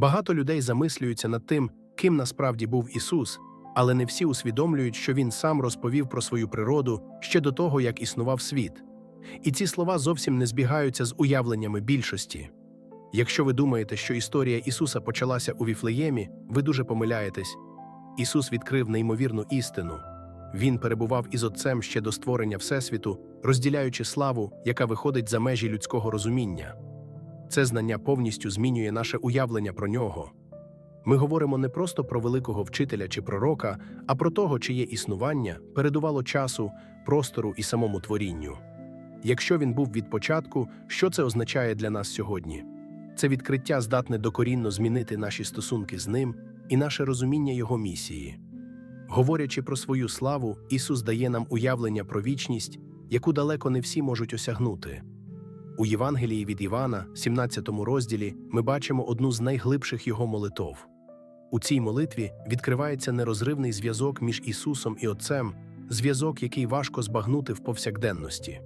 Багато людей замислюються над тим, ким насправді був Ісус, але не всі усвідомлюють, що Він сам розповів про свою природу ще до того, як існував світ. І ці слова зовсім не збігаються з уявленнями більшості. Якщо ви думаєте, що історія Ісуса почалася у Віфлеємі, ви дуже помиляєтесь. Ісус відкрив неймовірну істину. Він перебував із Отцем ще до створення Всесвіту, розділяючи славу, яка виходить за межі людського розуміння. Це знання повністю змінює наше уявлення про нього. Ми говоримо не просто про великого вчителя чи пророка, а про того, чиє існування передувало часу, простору і самому творінню. Якщо він був від початку, що це означає для нас сьогодні? Це відкриття здатне докорінно змінити наші стосунки з ним і наше розуміння його місії. Говорячи про свою славу, Ісус дає нам уявлення про вічність, яку далеко не всі можуть осягнути. У Євангелії від Івана, 17 розділі, ми бачимо одну з найглибших його молитов. У цій молитві відкривається нерозривний зв'язок між Ісусом і Отцем, зв'язок, який важко збагнути в повсякденності.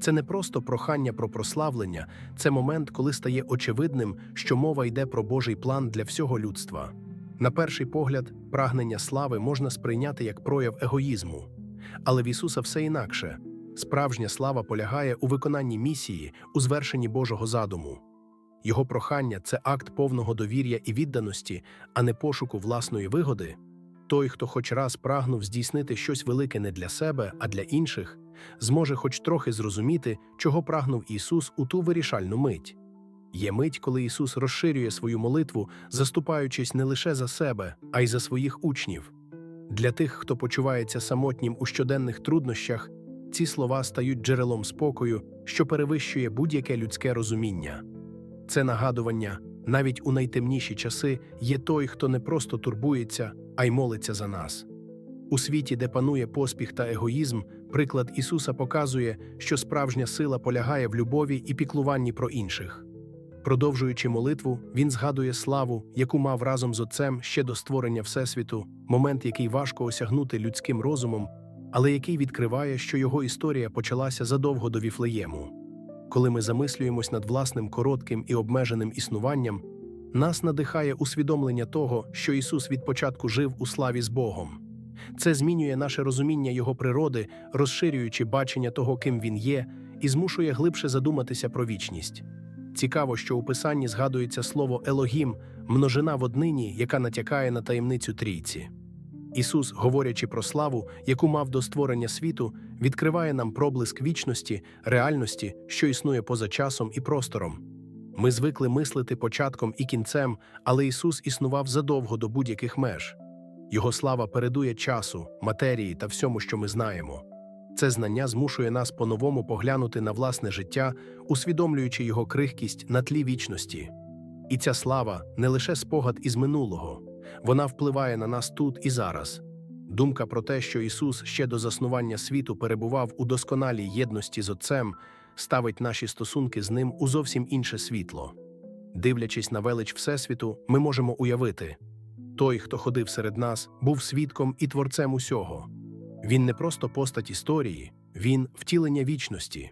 Це не просто прохання про прославлення, це момент, коли стає очевидним, що мова йде про Божий план для всього людства. На перший погляд, прагнення слави можна сприйняти як прояв егоїзму, але в Ісуса все інакше. Справжня слава полягає у виконанні місії, у звершенні Божого задуму. Його прохання це акт повного довір'я і відданості, а не пошуку власної вигоди. Той, хто хоч раз прагнув здійснити щось велике не для себе, а для інших, зможе хоч трохи зрозуміти, чого прагнув Ісус у ту вирішальну мить. Є мить, коли Ісус розширює свою молитву, заступаючись не лише за себе, а й за своїх учнів. Для тих, хто почувається самотнім у щоденних труднощах, ці слова стають джерелом спокою, що перевищує будь-яке людське розуміння. Це нагадування, навіть у найтемніші часи є той, хто не просто турбується, а й молиться за нас. У світі, де панує поспіх та егоїзм, приклад Ісуса показує, що справжня сила полягає в любові і піклуванні про інших. Продовжуючи молитву, він згадує славу, яку мав разом з Отцем ще до створення Всесвіту, момент, який важко осягнути людським розумом, але який відкриває, що його історія почалася задовго до Віфлеєму. Коли ми замислюємось над власним коротким і обмеженим існуванням, нас надихає усвідомлення того, що Ісус від початку жив у славі з Богом. Це змінює наше розуміння Його природи, розширюючи бачення того, ким Він є, і змушує глибше задуматися про вічність. Цікаво, що у Писанні згадується слово Елогім, множина в однині, яка натякає на таємницю трійці. Ісус, говорячи про славу, яку мав до створення світу, відкриває нам проблиск вічності, реальності, що існує поза часом і простором. Ми звикли мислити початком і кінцем, але Ісус існував задовго до будь-яких меж. Його слава передує часу, матерії та всьому, що ми знаємо. Це знання змушує нас по-новому поглянути на власне життя, усвідомлюючи його крихкість на тлі вічності. І ця слава не лише спогад із минулого, вона впливає на нас тут і зараз. Думка про те, що Ісус ще до заснування світу перебував у досконалій єдності з Отцем, ставить наші стосунки з ним у зовсім інше світло. Дивлячись на велич Всесвіту, ми можемо уявити той, хто ходив серед нас, був свідком і творцем усього. Він не просто постать історії, він втілення вічності.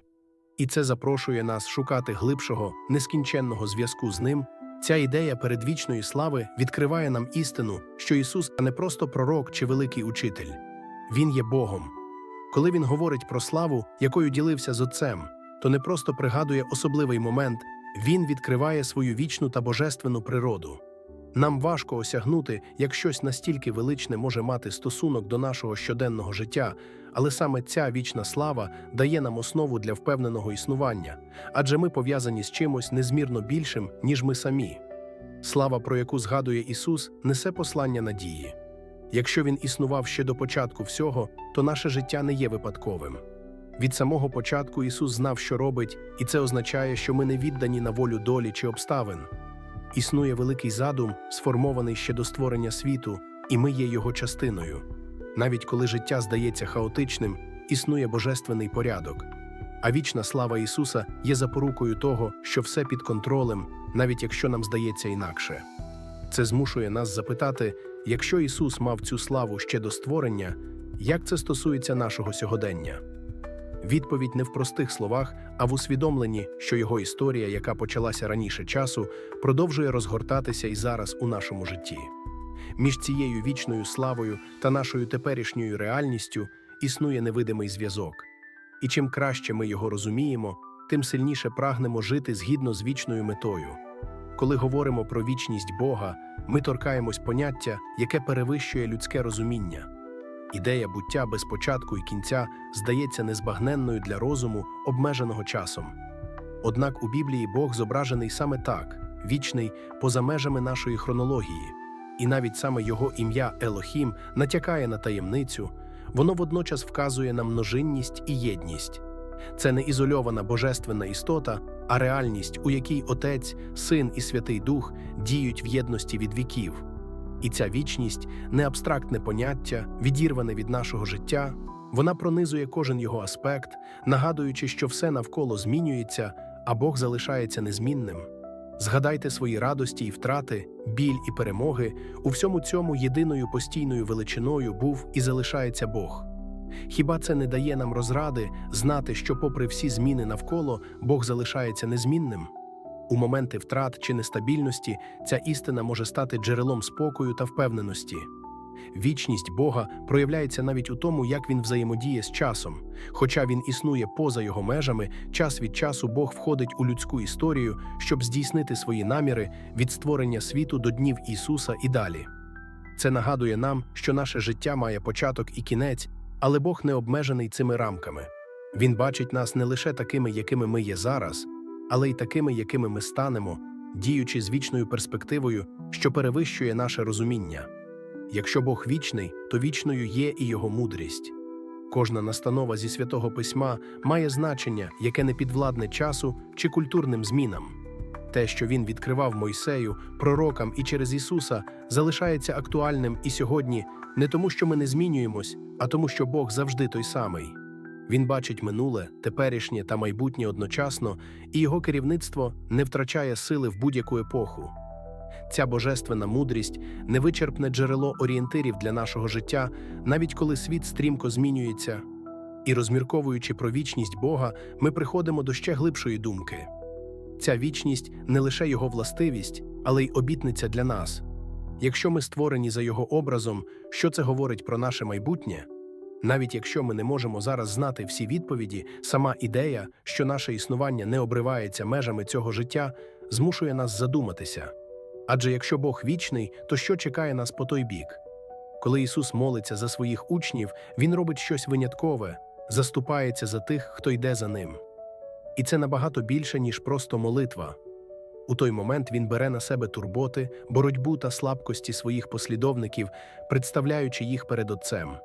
І це запрошує нас шукати глибшого, нескінченного зв'язку з ним. Ця ідея передвічної слави відкриває нам істину, що Ісус не просто пророк чи великий учитель, Він є Богом. Коли Він говорить про славу, якою ділився з Отцем, то не просто пригадує особливий момент, Він відкриває свою вічну та божественну природу. Нам важко осягнути, як щось настільки величне може мати стосунок до нашого щоденного життя, але саме ця вічна слава дає нам основу для впевненого існування, адже ми пов'язані з чимось незмірно більшим, ніж ми самі. Слава, про яку згадує Ісус, несе послання надії. Якщо Він існував ще до початку всього, то наше життя не є випадковим. Від самого початку Ісус знав, що робить, і це означає, що ми не віддані на волю долі чи обставин. Існує великий задум, сформований ще до створення світу, і ми є його частиною. Навіть коли життя здається хаотичним, існує божественний порядок. А вічна слава Ісуса є запорукою того, що все під контролем, навіть якщо нам здається інакше. Це змушує нас запитати, якщо Ісус мав цю славу ще до створення, як це стосується нашого сьогодення? Відповідь не в простих словах, а в усвідомленні, що його історія, яка почалася раніше часу, продовжує розгортатися і зараз у нашому житті. Між цією вічною славою та нашою теперішньою реальністю існує невидимий зв'язок. І чим краще ми його розуміємо, тим сильніше прагнемо жити згідно з вічною метою. Коли говоримо про вічність Бога, ми торкаємось поняття, яке перевищує людське розуміння. Ідея буття без початку і кінця здається незбагненною для розуму, обмеженого часом. Однак у Біблії Бог зображений саме так, вічний, поза межами нашої хронології, і навіть саме його ім'я Елохім натякає на таємницю, воно водночас вказує на множинність і єдність. Це не ізольована божественна істота, а реальність, у якій Отець, Син і Святий Дух діють в єдності від віків. І ця вічність не абстрактне поняття, відірване від нашого життя, вона пронизує кожен його аспект, нагадуючи, що все навколо змінюється, а Бог залишається незмінним. Згадайте свої радості і втрати, біль і перемоги. У всьому цьому єдиною постійною величиною був і залишається Бог. Хіба це не дає нам розради знати, що, попри всі зміни навколо, Бог залишається незмінним? У моменти втрат чи нестабільності ця істина може стати джерелом спокою та впевненості. Вічність Бога проявляється навіть у тому, як він взаємодіє з часом. Хоча він існує поза його межами, час від часу Бог входить у людську історію, щоб здійснити свої наміри від створення світу до днів Ісуса і далі. Це нагадує нам, що наше життя має початок і кінець, але Бог не обмежений цими рамками. Він бачить нас не лише такими, якими ми є зараз, але й такими, якими ми станемо, діючи з вічною перспективою, що перевищує наше розуміння. Якщо Бог вічний, то вічною є і його мудрість. Кожна настанова зі святого письма має значення, яке не підвладне часу чи культурним змінам. Те, що він відкривав Мойсею, пророкам і через Ісуса, залишається актуальним і сьогодні не тому, що ми не змінюємось, а тому, що Бог завжди той самий. Він бачить минуле, теперішнє та майбутнє одночасно, і його керівництво не втрачає сили в будь-яку епоху. Ця божественна мудрість невичерпне джерело орієнтирів для нашого життя, навіть коли світ стрімко змінюється. І розмірковуючи про вічність Бога, ми приходимо до ще глибшої думки. Ця вічність не лише його властивість, але й обітниця для нас. Якщо ми створені за його образом, що це говорить про наше майбутнє? Навіть якщо ми не можемо зараз знати всі відповіді, сама ідея, що наше існування не обривається межами цього життя, змушує нас задуматися. Адже якщо Бог вічний, то що чекає нас по той бік? Коли Ісус молиться за своїх учнів, Він робить щось виняткове, заступається за тих, хто йде за ним. І це набагато більше, ніж просто молитва. У той момент він бере на себе турботи, боротьбу та слабкості своїх послідовників, представляючи їх перед Отцем.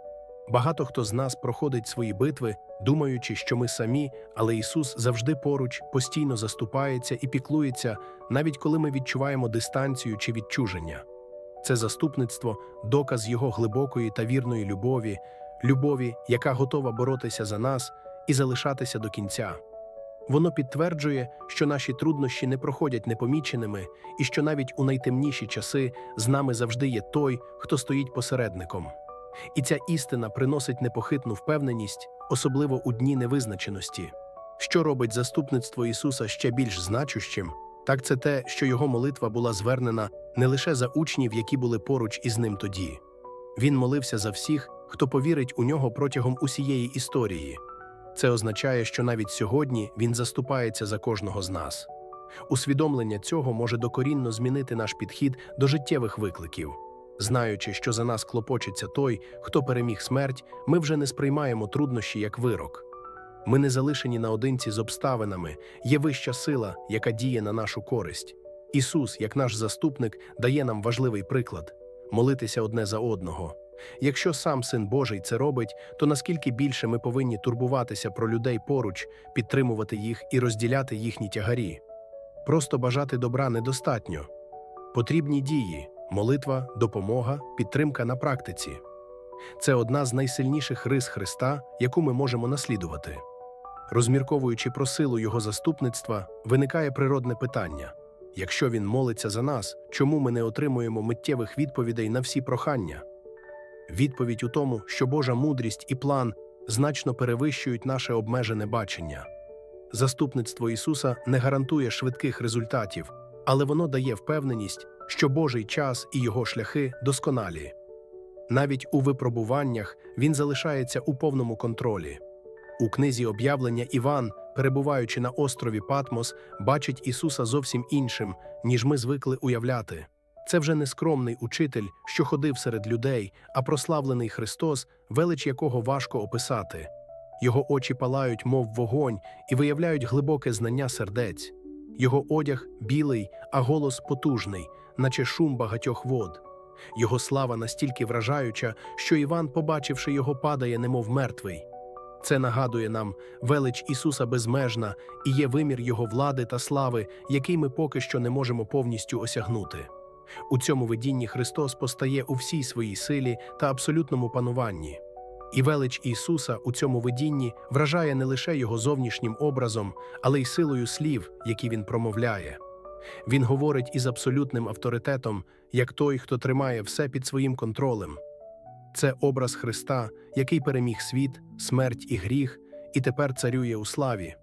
Багато хто з нас проходить свої битви, думаючи, що ми самі, але Ісус завжди поруч, постійно заступається і піклується, навіть коли ми відчуваємо дистанцію чи відчуження. Це заступництво доказ Його глибокої та вірної любові, любові, яка готова боротися за нас і залишатися до кінця. Воно підтверджує, що наші труднощі не проходять непоміченими, і що навіть у найтемніші часи з нами завжди є той, хто стоїть посередником. І ця істина приносить непохитну впевненість, особливо у дні невизначеності. Що робить заступництво Ісуса ще більш значущим, так це те, що його молитва була звернена не лише за учнів, які були поруч із ним тоді. Він молився за всіх, хто повірить у нього протягом усієї історії. Це означає, що навіть сьогодні він заступається за кожного з нас. Усвідомлення цього може докорінно змінити наш підхід до життєвих викликів. Знаючи, що за нас клопочеться той, хто переміг смерть, ми вже не сприймаємо труднощі як вирок. Ми не залишені наодинці з обставинами, є вища сила, яка діє на нашу користь. Ісус, як наш заступник, дає нам важливий приклад молитися одне за одного. Якщо сам Син Божий це робить, то наскільки більше ми повинні турбуватися про людей поруч, підтримувати їх і розділяти їхні тягарі. Просто бажати добра недостатньо. Потрібні дії, молитва, допомога, підтримка на практиці. Це одна з найсильніших рис Христа, яку ми можемо наслідувати. Розмірковуючи про силу Його заступництва, виникає природне питання якщо Він молиться за нас, чому ми не отримуємо миттєвих відповідей на всі прохання? Відповідь у тому, що Божа мудрість і план значно перевищують наше обмежене бачення. Заступництво Ісуса не гарантує швидких результатів, але воно дає впевненість, що Божий час і його шляхи досконалі. Навіть у випробуваннях він залишається у повному контролі. У книзі об'явлення Іван, перебуваючи на острові Патмос, бачить Ісуса зовсім іншим, ніж ми звикли уявляти. Це вже не скромний учитель, що ходив серед людей, а прославлений Христос, велич якого важко описати. Його очі палають, мов вогонь, і виявляють глибоке знання сердець. Його одяг білий, а голос потужний, наче шум багатьох вод. Його слава настільки вражаюча, що Іван, побачивши його, падає, немов мертвий. Це нагадує нам, велич Ісуса безмежна і є вимір Його влади та слави, який ми поки що не можемо повністю осягнути. У цьому видінні Христос постає у всій своїй силі та абсолютному пануванні. І велич Ісуса у цьому видінні вражає не лише Його зовнішнім образом, але й силою слів, які Він промовляє. Він говорить із абсолютним авторитетом, як той, хто тримає все під своїм контролем. Це образ Христа, який переміг світ, смерть і гріх, і тепер царює у славі.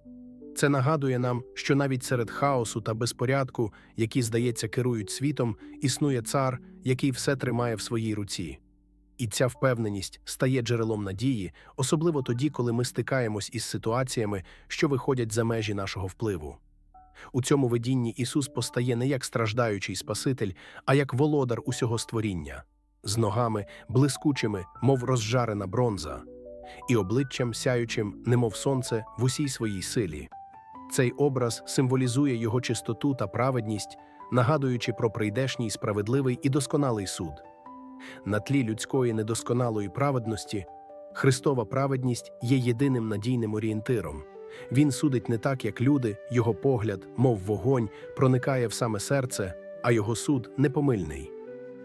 Це нагадує нам, що навіть серед хаосу та безпорядку, які, здається, керують світом, існує цар, який все тримає в своїй руці. І ця впевненість стає джерелом надії, особливо тоді, коли ми стикаємось із ситуаціями, що виходять за межі нашого впливу. У цьому видінні Ісус постає не як страждаючий Спаситель, а як володар усього створіння, з ногами, блискучими, мов розжарена бронза, і обличчям сяючим, немов сонце, в усій своїй силі. Цей образ символізує його чистоту та праведність, нагадуючи про прийдешній справедливий і досконалий суд. На тлі людської недосконалої праведності Христова праведність є єдиним надійним орієнтиром. Він судить не так, як люди, його погляд, мов вогонь, проникає в саме серце, а його суд непомильний.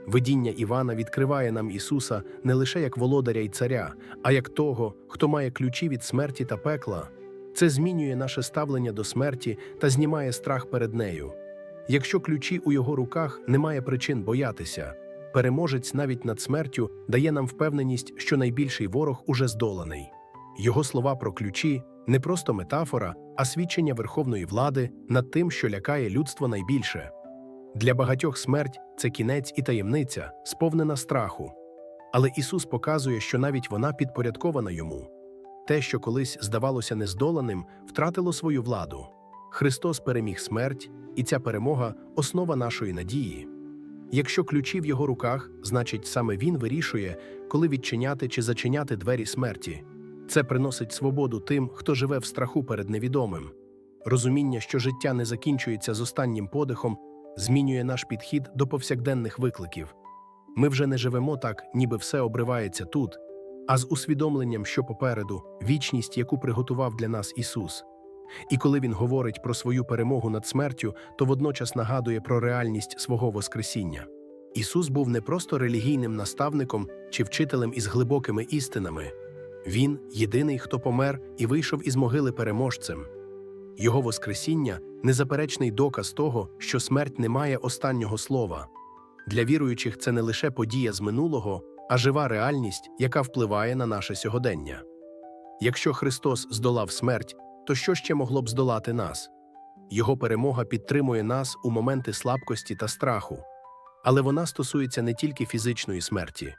Видіння Івана відкриває нам Ісуса не лише як володаря й царя, а як того, хто має ключі від смерті та пекла. Це змінює наше ставлення до смерті та знімає страх перед нею. Якщо ключі у його руках немає причин боятися, переможець навіть над смертю дає нам впевненість, що найбільший ворог уже здоланий. Його слова про ключі не просто метафора, а свідчення верховної влади над тим, що лякає людство найбільше. Для багатьох смерть це кінець і таємниця, сповнена страху. Але Ісус показує, що навіть вона підпорядкована йому. Те, що колись здавалося нездоланим, втратило свою владу. Христос переміг смерть, і ця перемога основа нашої надії. Якщо ключі в його руках, значить саме він вирішує, коли відчиняти чи зачиняти двері смерті. Це приносить свободу тим, хто живе в страху перед невідомим. Розуміння, що життя не закінчується з останнім подихом, змінює наш підхід до повсякденних викликів. Ми вже не живемо так, ніби все обривається тут, а з усвідомленням, що попереду вічність, яку приготував для нас Ісус. І коли Він говорить про свою перемогу над смертю, то водночас нагадує про реальність свого Воскресіння. Ісус був не просто релігійним наставником чи вчителем із глибокими істинами. Він єдиний, хто помер і вийшов із могили переможцем. Його Воскресіння незаперечний доказ того, що смерть не має останнього слова. Для віруючих це не лише подія з минулого, а жива реальність, яка впливає на наше сьогодення. Якщо Христос здолав смерть, то що ще могло б здолати нас? Його перемога підтримує нас у моменти слабкості та страху, але вона стосується не тільки фізичної смерті.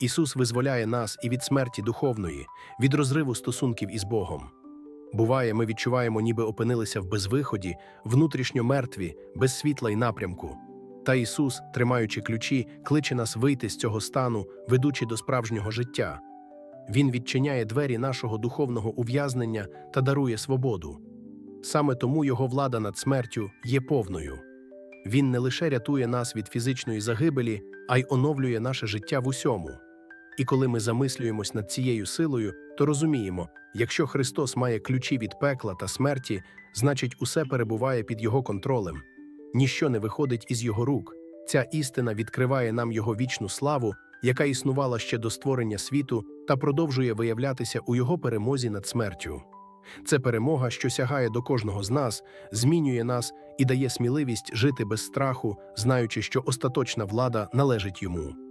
Ісус визволяє нас і від смерті духовної, від розриву стосунків із Богом. Буває, ми відчуваємо, ніби опинилися в безвиході, внутрішньо мертві, без світла й напрямку. Та Ісус, тримаючи ключі, кличе нас вийти з цього стану, ведучи до справжнього життя. Він відчиняє двері нашого духовного ув'язнення та дарує свободу. Саме тому Його влада над смертю є повною. Він не лише рятує нас від фізичної загибелі, а й оновлює наше життя в усьому. І коли ми замислюємось над цією силою, то розуміємо, якщо Христос має ключі від пекла та смерті, значить усе перебуває під Його контролем. Ніщо не виходить із Його рук. Ця істина відкриває нам Його вічну славу, яка існувала ще до створення світу та продовжує виявлятися у Його перемозі над смертю. Це перемога, що сягає до кожного з нас, змінює нас і дає сміливість жити без страху, знаючи, що остаточна влада належить йому.